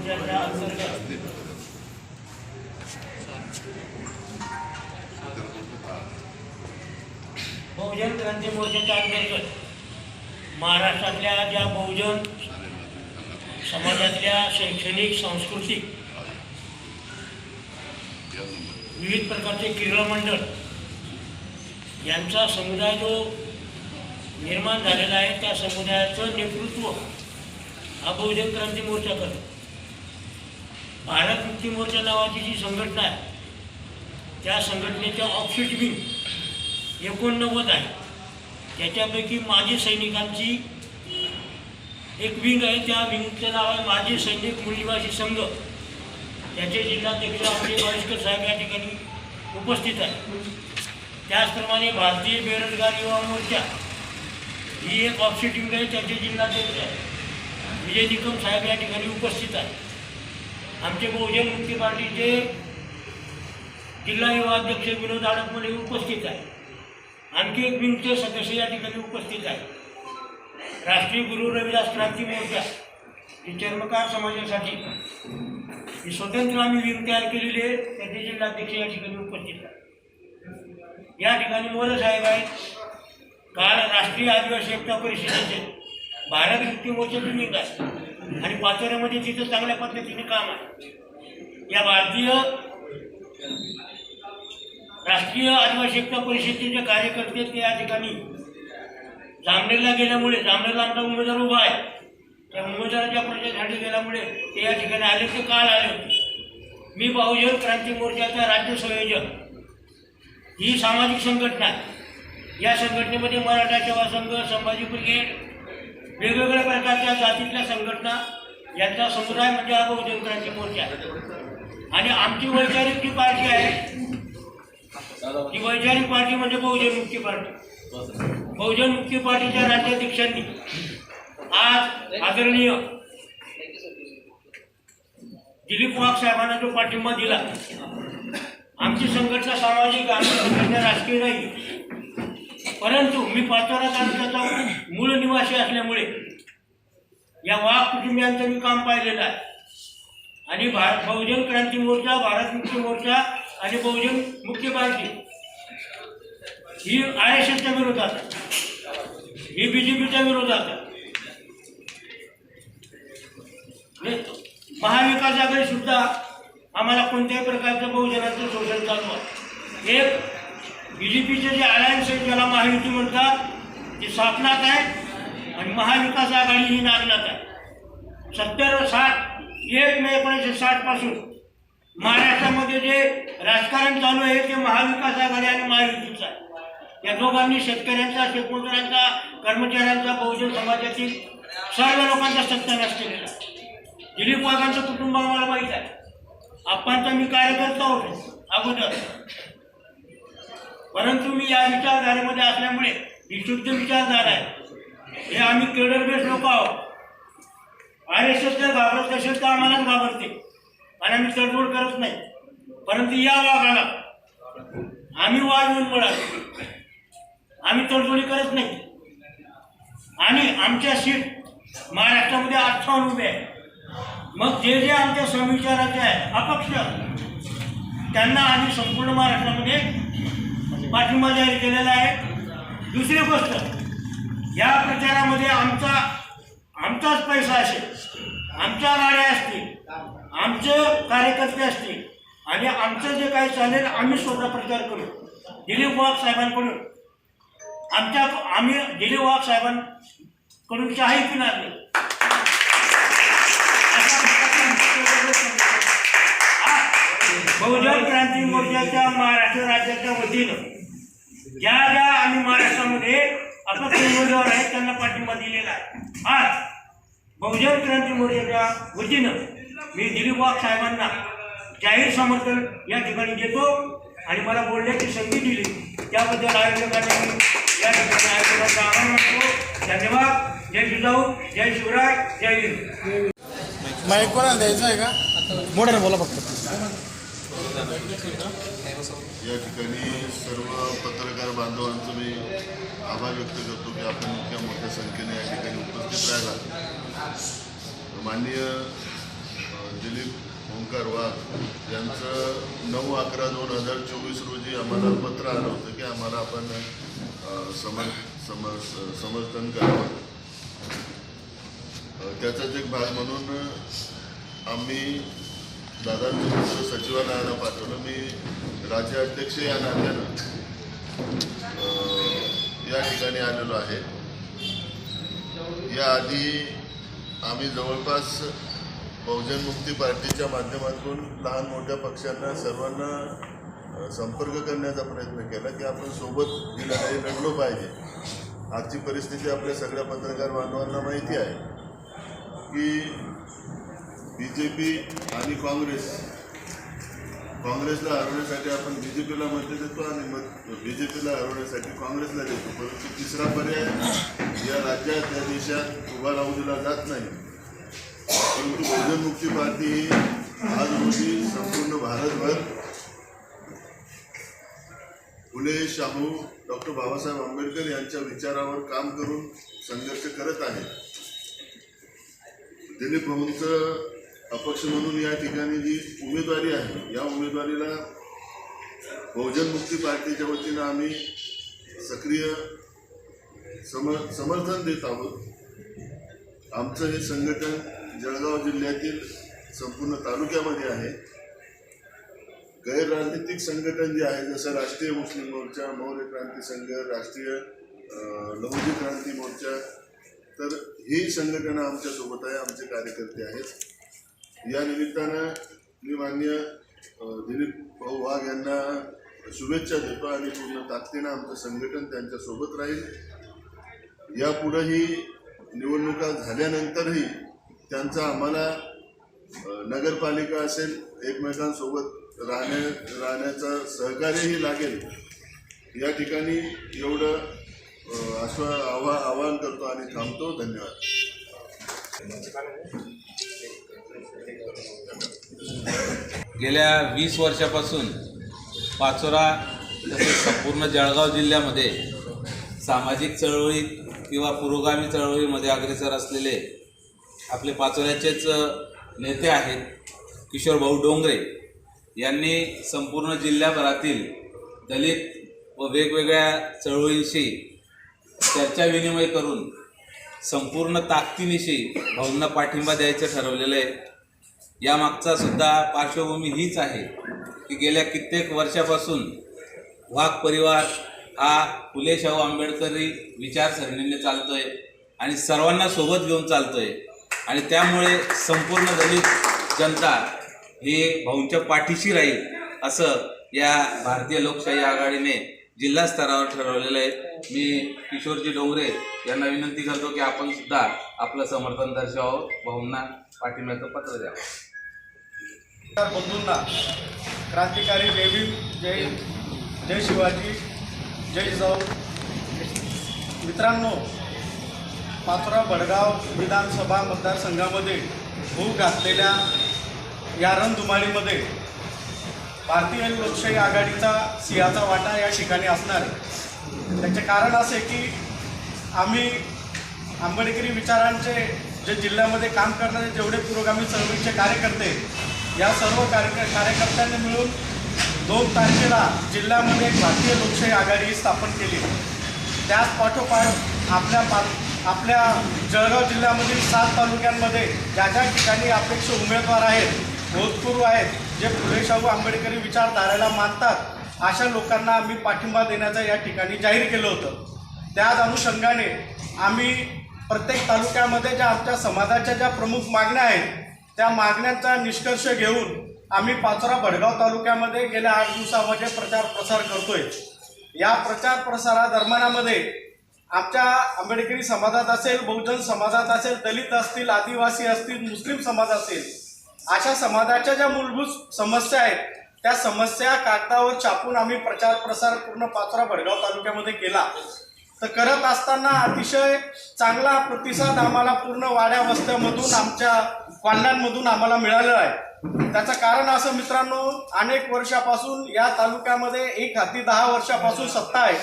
अंतर्गत बहुजन क्रांती मोर्चाच्या अंतर्गत महाराष्ट्रातल्या ज्या बहुजन समाजातल्या शैक्षणिक सांस्कृतिक विविध प्रकारचे क्रीडा मंडळ यांचा समुदाय जो निर्माण झालेला आहे त्या समुदायाचं नेतृत्व हा बहुजन क्रांती मोर्चा करतो. भारत मुक्ती मोर्चा नावाची जी संघटना आहे त्या संघटनेच्या ऑफिट विंग एकोणनव्वद आहे. त्याच्यापैकी माजी सैनिकांची एक विंग आहे त्या विंगचं नाव आहे माजी सैनिक मुलीवासी संघ. त्याचे जिल्हाध्यक्ष आपले वरिष्ठ साहेब या ठिकाणी उपस्थित आहे त्याचप्रमाणे भारतीय बेरोजगार युवा मोर्चा ही एक ऑफिट विंग आहे त्याचे जिल्हाध्यक्ष विजय निकम साहेब या ठिकाणी उपस्थित आहे आमचे बहुजन मुक्ती पार्टीचे जिल्हा युवा अध्यक्ष विनोद आडकमले उपस्थित आहे आणखी एक विंगचे सदस्य या ठिकाणी उपस्थित आहे राष्ट्रीय गुरु रविदास क्रांती मोर्चा ही चर्मकार समाजासाठी ही स्वतंत्र आम्ही विंग तयार केलेली आहे त्याचे जिल्हाध्यक्ष या ठिकाणी उपस्थित आहे या ठिकाणी मोरे साहेब आहेत. काल राष्ट्रीय आदिवासी एकता परिषदेचे भारत मुक्ती मोर्चाचे विंग आहे आणि पाचोऱ्यामध्ये तिथं चांगल्या पद्धतीने काम आहे. या भारतीय राष्ट्रीय आदिवासी एकता परिषदेचे कार्यकर्ते ते या ठिकाणी जामनेरला गेल्यामुळे जामनेरला आमचा उमेदवार उभा आहे. त्या उमेदवाराच्या प्रचारासाठी गेल्यामुळे ते या ठिकाणी आले ते काल आले होते. मी बहुजन क्रांती मोर्चाचा राज्य संयोजक. ही सामाजिक संघटना आहे. या संघटनेमध्ये मराठा सेवा संघ संभाजी ब्रिगेड वेगवेगळ्या प्रकारच्या जातीतल्या संघटना यांचा समुदाय म्हणजे हा बहुजन क्रांती मोर्चा आणि आमची वैचारिक जी पार्टी आहे ती वैचारिक पार्टी म्हणजे बहुजन मुक्ती पार्टी. बहुजन मुक्ती पार्टीच्या राज्याध्यक्षांनी आज आदरणीय दिलीप वाघ साहेबांना जो पाठिंबा दिला आमची संघटना सामाजिक आमची संघटना राजकीय नाही परंतु मी पाचोरा तालुक्याचा मूळ निवासी असल्यामुळे या वाघ कुटुंबियांचं मी काम पाहिलेलं आहे. आणि भारत बहुजन क्रांती मोर्चा भारत मुक्ती मोर्चा आणि बहुजन मुक्ती पार्टी ही आर एस एसच्या विरोधात ही बी जे पीच्या विरोधात हे म्हणजे महाविकास आघाडी सुद्धा आम्हाला कोणत्याही प्रकारचं बहुजनाचं शोषण चालू आहे. एक पीचे जे अलायन्स आहे ज्याला महायुती म्हणतात ते सापनात आहे आणि महाविकास आघाडी ही नागनाथ आहे सत्तर साठ एक मे एकोणीसशे साठपासून महाराष्ट्रामध्ये जे राजकारण चालू आहे ते महाविकास आघाडी आणि महायुतीचं आहे. या दोघांनी शेतकऱ्यांचा शेतमजुरांचा कर्मचाऱ्यांचा बहुजन समाजातील सर्व लोकांचा सत्यानाश केलेला दिलीप वाघांचं कुटुंब आम्हाला माहीत आहे. आप्पांचा मी कार्यकर्ता होतो अगोदर. परंतु मी या विचारधारेमध्ये असल्यामुळे ही शुद्ध विचारधारा आहे. हे आम्ही केडर बेस लोक आहोत. आर एस एस जर घाबरत असेल तर आम्हालाच घाबरते. आणि आम्ही तडजोड करत नाही. परंतु या वाघाला आम्ही वाघ येऊन मिळालो आम्ही तडजोडी करत नाही. आणि आमच्या सीट महाराष्ट्रामध्ये अठ्ठावन्न उभे आहे मग जे जे आमच्या समविचाराचे आहे अपक्ष त्यांना आम्ही संपूर्ण महाराष्ट्रामध्ये पाठिंबा जाहीर केलेला आहे. दुसरी गोष्ट या प्रचारामध्ये आमचा आमचाच पैसा असेल. आमच्या गाड्या असतील आमचे कार्यकर्ते असतील आणि आमचं जे काही चालेल आम्ही स्वतः प्रचार करू. दिलीप वाघ साहेबांकडून. आमच्या आम्ही दिलीप वाघ साहेबांकडून शाही पिणार नाही बहुजन क्रांती मोर्चाच्या महाराष्ट्र राज्याच्या वतीनं ज्या ज्या आम्ही महाराष्ट्रामध्ये अपक्ष उमेदवार आहेत त्यांना पाठिंबा दिलेला आहे. आज बहुजन क्रांती मोर्चाच्या वतीनं मी दिलीप वाघ साहेबांना जाहीर समर्थन या ठिकाणी देतो आणि मला बोलण्याची संधी दिली. त्याबद्दल आयोजकांनी मी या ठिकाणी आयोजकांचा आभार मानतो. धन्यवाद. जय जिजाऊ जय शिवराय जय हिंद. माईक कोणाला द्यायचं आहे का? मोठ्याने बोला फक्त. या ठिकाणी सर्व पत्रकार बांधवांचं मी आभार व्यक्त करतो की आपण इतक्या मोठ्या संख्येने या ठिकाणी उपस्थित राहिला. माननीय दिलीप ओंकार वाघ यांचं नऊ अकरा दोन हजार चोवीस रोजी आम्हाला पत्र आलं होतं की आम्हाला आपण अ, समर समर्थन करावं. त्याचाच एक भाग म्हणून आम्ही दादांचं सचिवालयाला पाठवलं. मी राज्याध्यक्ष या नात्यानं या ठिकाणी आलेलो आहे. याआधी आम्ही जवळपास बहुजन मुक्ती पार्टीच्या माध्यमातून लहान मोठ्या पक्षांना सर्वांना संपर्क करण्याचा प्रयत्न केला की आपण सोबत ही लढाई लढलो पाहिजे. आजची परिस्थिती आपल्या सगळ्या पत्रकार बांधवांना माहिती आहे की बी जे पी आणि काँग्रेस. काँग्रेसला हरवण्यासाठी आपण बी जे पीला मत देतो आणि मत बी जे पीला हरवण्यासाठी काँग्रेसला देतो. परंतु तिसरा पर्याय या राज्यात या देशात उभा राहू दिला जात नाही. परंतु बहुजनमुक्ती पार्टी ही आज रोजी संपूर्ण भारतभर फुले शाहू डॉक्टर बाबासाहेब आंबेडकर यांच्या विचारावर काम करून संघर्ष करत आहे दिलीप भाऊंचं अपक्ष म्हणून या ठिकाणी जी उमेदवारी आहे या उमेदवारीला बहुजन मुक्ती पार्टीच्या वतीनं आम्ही सक्रिय सम समर्थन देत आहोत. आमचं हे संघटन जळगाव जिल्ह्यातील संपूर्ण तालुक्यामध्ये आहे. गैरराजनीतिक संघटन जे आहे जसं राष्ट्रीय मुस्लिम मोर्चा मौर्य क्रांती संघ राष्ट्रीय अं, लहुजी क्रांती मोर्चा तर ही संघटना आमच्यासोबत आहे आमचे कार्यकर्ते आहेत. या निमित्तानं मी मान्य दिलीप भाऊ वाघ यांना शुभेच्छा देतो आणि पूर्ण ताकदीनं आमचं संघटन त्यांच्यासोबत राहील. यापुढंही निवडणुका झाल्यानंतरही त्यांचा आम्हाला नगरपालिका असेल एकमेकांसोबत राहण्या राहण्याचं सहकार्यही लागेल. या ठिकाणी एवढं असं आश्वा आव्हा आवाहन करतो आणि थांबतो. धन्यवाद. गेल्या वीस वर्षापासून पाचोरा तसेच संपूर्ण जळगाव जिल्ह्यामध्ये सामाजिक चळवळीत किंवा पुरोगामी चळवळीमध्ये अग्रेसर असलेले आपले पाचोऱ्याचेच नेते आहेत किशोर भाऊ डोंगरे यांनी संपूर्ण जिल्ह्याभरातील दलित व वेगवेगळ्या चळवळींशी चर्चा विनिमय करून संपूर्ण ताकदीनिशी भाऊंना पाठिंबा द्यायचं ठरवलेलं आहे. यामागचा सुद्धा पार्श्वभूमी हीच आहे की गेल्या कित्येक वर्षापासून वाघ परिवार हा फुले शाहू आंबेडकरी विचारसरणीने चालतो आहे आणि सर्वांना सोबत घेऊन चालतो आहे आणि त्यामुळे संपूर्ण दलित जनता ही भाऊंच्या पाठीशी राहील असं या भारतीय लोकशाही आघाडीने जिल्हा स्तरावर ठरवलेलं आहे. मी किशोरजी डोंगरे यांना विनंती करतो की आपण सुद्धा आपलं समर्थन दर्शवावं. भाऊंना पाठिंब्याचं पत्र द्यावं. बंधूंना क्रांतिकारी जय भीम जय जय शिवाजी जय जाऊ. मित्रांनो पाचोरा बडगाव विधानसभा मतदारसंघामध्ये होऊ घातलेल्या या रणधुमाळीमध्ये भारतीय लोकशाही आघाडीचा सिंहाचा वाटा या ठिकाणी असणार. त्याचे कारण असे की आम्ही आंबेडकरी विचारांचे जे जिल्ह्यामध्ये काम करणारे जेवढे पुरोगामी चळवळीचे कार्यकर्ते या सर्व कार्य कार्यकर्त्यांनी मिळून दोन तारखेला जिल्ह्यामध्ये एक भारतीय लोकशाही आघाडी स्थापन केली. त्याच पाठोपाठ आपल्या पा आपल्या जळगाव जिल्ह्यामधील सात तालुक्यांमध्ये ज्या ज्या ठिकाणी अपेक्ष उमेदवार आहेत भूतपूर्व आहेत जे फुले शाहू आंबेडकरी विचारधाराला मानतात अशा लोकांना आम्ही पाठिंबा देण्याचं या ठिकाणी जाहीर केलं होतं. त्याच अनुषंगाने आम्ही प्रत्येक तालुक्यामध्ये ज्या आमच्या समाजाच्या ज्या प्रमुख मागण्या आहेत त्या मागण्यांचा निष्कर्ष घेऊन आम्ही पाचोरा भडगाव तालुक्यामध्ये गेल्या आठ दिवसामध्ये प्रचार प्रसार करतोय या प्रचार प्रसारादरम्यानामध्ये आमच्या आंबेडकरी समाजात असेल बहुजन समाजात असेल दलित असतील आदिवासी असतील मुस्लिम समाज असेल अशा समाजाच्या ज्या मूलभूत समस्या आहेत त्या समस्या कागदावर छापून आम्ही प्रचार प्रसार पूर्ण पाचोरा भडगाव तालुक्यामध्ये केला. तर करत असताना अतिशय चांगला प्रतिसाद आम्हाला पूर्ण वाड्या वस्त्यामधून आमच्या वांडांमधून आम्हाला मिळालेला आहे. त्याचं कारण असं मित्रांनो अनेक वर्षापासून या तालुक्यामध्ये एक हाती दहा वर्षापासून सत्ता आहे.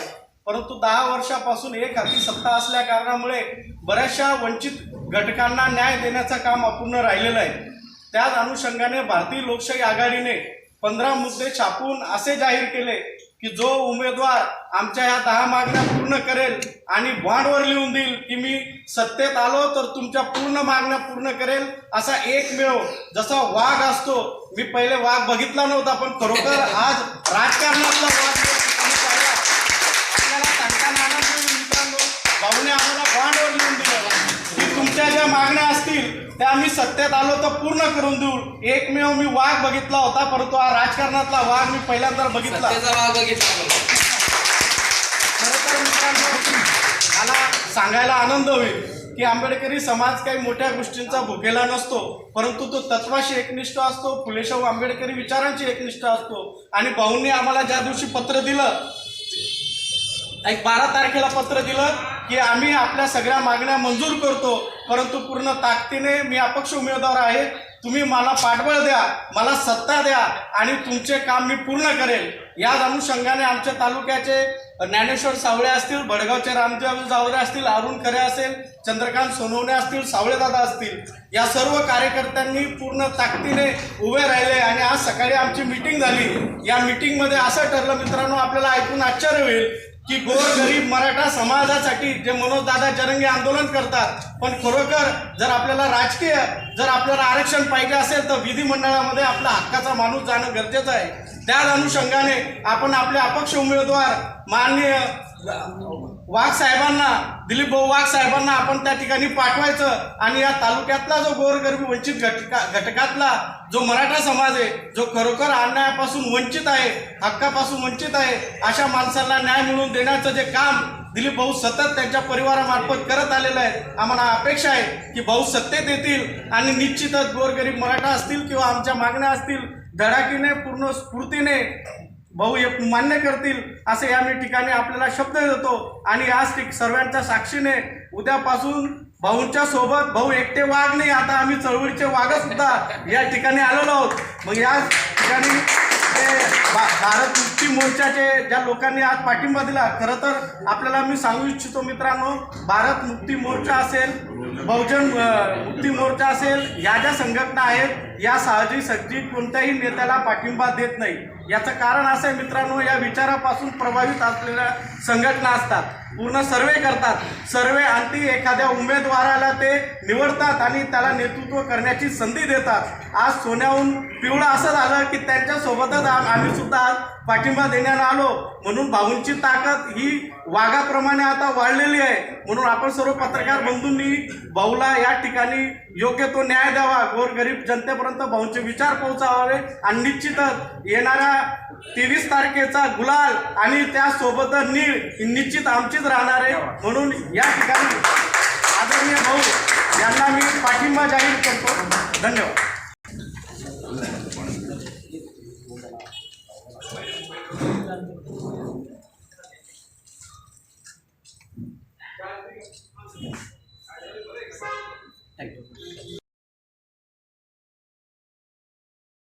परंतु दहा वर्षापासून एक हाती सत्ता असल्या कारणामुळे बऱ्याचशा वंचित घटकांना न्याय देण्याचं काम अपूर्ण राहिलेलं आहे. त्याच अनुषंगाने भारतीय लोकशाही आघाडीने पंधरा मुद्दे छापून असे जाहीर केले की जो उमेदवार आमच्या या दहा मागण्या पूर्ण करेल आणि बॉन्डवर लिहून देईल की मी सत्तेत आलो तर तुमच्या पूर्ण मागण्या पूर्ण करेल असा एकमेव जसा वाघ असतो मी पहिले वाघ बघितला नव्हता पण खरोखर आज राजकारणातला वाघ या ठिकाणी पाहिला. आपल्याला सांगताना आनंद होईल मित्रांनो भाऊने आम्हाला बॉन्डवर लिहून दिलं की तुमच्या ज्या मागण्या असतील त्या आम्ही सत्तेत आलो तर पूर्ण करून देऊ. एकमेव मी वाघ बघितला होता परंतु हा राजकारणातला वाघ मी पहिल्यांदा बघितला. मित्रांनो मला सांगायला आनंद होईल की आंबेडकरी समाज काही मोठ्या गोष्टींचा भुकेला नसतो परंतु तो तत्वाशी एकनिष्ठ असतो फुलेशाहू आंबेडकरी विचारांची एकनिष्ठ असतो. आणि भाऊंनी आम्हाला ज्या दिवशी पत्र दिलं एक बारा तारखेला पत्र दिलं की आम्ही आपल्या सगळ्या मागण्या मंजूर करतो परंतु पूर्ण ताकदीने मी अपक्ष उमेदवार आहे. तुम्ही मला पाठबळ द्या मला सत्ता द्या आणि तुमचे काम मी पूर्ण करेल. याच अनुषंगाने आमच्या तालुक्याचे ज्ञानेश्वर सावळे असतील भडगावचे रामदेव जावरे असतील अरुण खरे असेल चंद्रकांत सोनवणे असतील सावळेदादा असतील या सर्व कार्यकर्त्यांनी पूर्ण ताकदीने उभे राहिले आणि आज सकाळी आमची मीटिंग झाली. या मीटिंगमध्ये असं ठरलं मित्रांनो आपल्याला ऐकून आश्चर्य होईल की गोरगरीब मराठा समाजासाठी जे मनोजदादा जरंगे आंदोलन करतात पण खरोखर जर आपल्याला राजकीय जर आपल्याला आरक्षण पाहिजे असेल तर विधिमंडळामध्ये आपला हक्काचा माणूस जाणं गरजेचं आहे. त्याच अनुषंगाने आपण आपले अपक्ष उमेदवार माननीय वाघ साहेबांना दिलीप भाऊ वाघ साहेबांना आपण त्या ठिकाणी पाठवायचं आणि या तालुक्यातला जो गोरगरीब वंचित घटका घटकातला जो मराठा समाज आहे जो खरोखर अन्यायापासून वंचित आहे हक्कापासून वंचित आहे अशा माणसांना न्याय मिळवून देण्याचं जे काम दिलीप भाऊ सतत त्यांच्या परिवारामार्फत करत आलेलं आहे आम्हाला अपेक्षा आहे की भाऊ सत्तेत येतील आणि निश्चितच गोरगरीब मराठा असतील किंवा आमच्या मागण्या असतील धडाकीने पूर्ण स्फूर्तीने भाऊ हे मान्य करतील असे या मी ठिकाणी आपल्याला शब्द देतो. आणि आज सर्वांच्या साक्षीने उद्यापासून भाऊंच्या सोबत भाऊ एकटे वाघ नाही आता आम्ही चळवळीचे वाघ सुद्धा या ठिकाणी आलेलो आहोत. मग या ठिकाणी भा- भारत मुक्ती मोर्चाचे ज्या लोकांनी आज पाठिंबा दिला खरं तर आपल्याला मी सांगू इच्छितो मित्रांनो भारत मुक्ती मोर्चा असेल बहुजन मुक्ती मोर्चा असेल या ज्या संघटना आहेत या साहजिक कोणत्याही नेत्याला पाठिंबा देत नाही. याचं कारण असं आहे मित्रांनो या विचारापासून प्रभावित असलेल्या संघटना असतात. पूर्ण सर्वे करतात. सर्वे आणखी एखाद्या उमेदवाराला ते निवडतात आणि त्याला नेतृत्व करण्याची संधी देतात. आज सोन्याहून पिवळं असं झालं की त्यांच्यासोबतच आम्ही सुद्धा आज पाठिंबा देण्यात आलो. म्हणून भाऊंची ताकद ही वाघाप्रमाणे आता वाढलेली आहे. म्हणून आपण सर्व पत्रकार बंधूंनी भाऊला या ठिकाणी योग्य तो न्याय द्यावा. गोरगरीब जनतेपर्यंत भाऊंचे विचार पोहोचावे. आणि निश्चितच येणाऱ्या तेवीस तारखेचा गुलाल आणि त्यासोबत नीळ ही निश्चित आमचीच राहणार आहे. म्हणून या ठिकाणी आदरणीय भाऊ यांना मी पाठिंबा जाहीर करतो. धन्यवाद.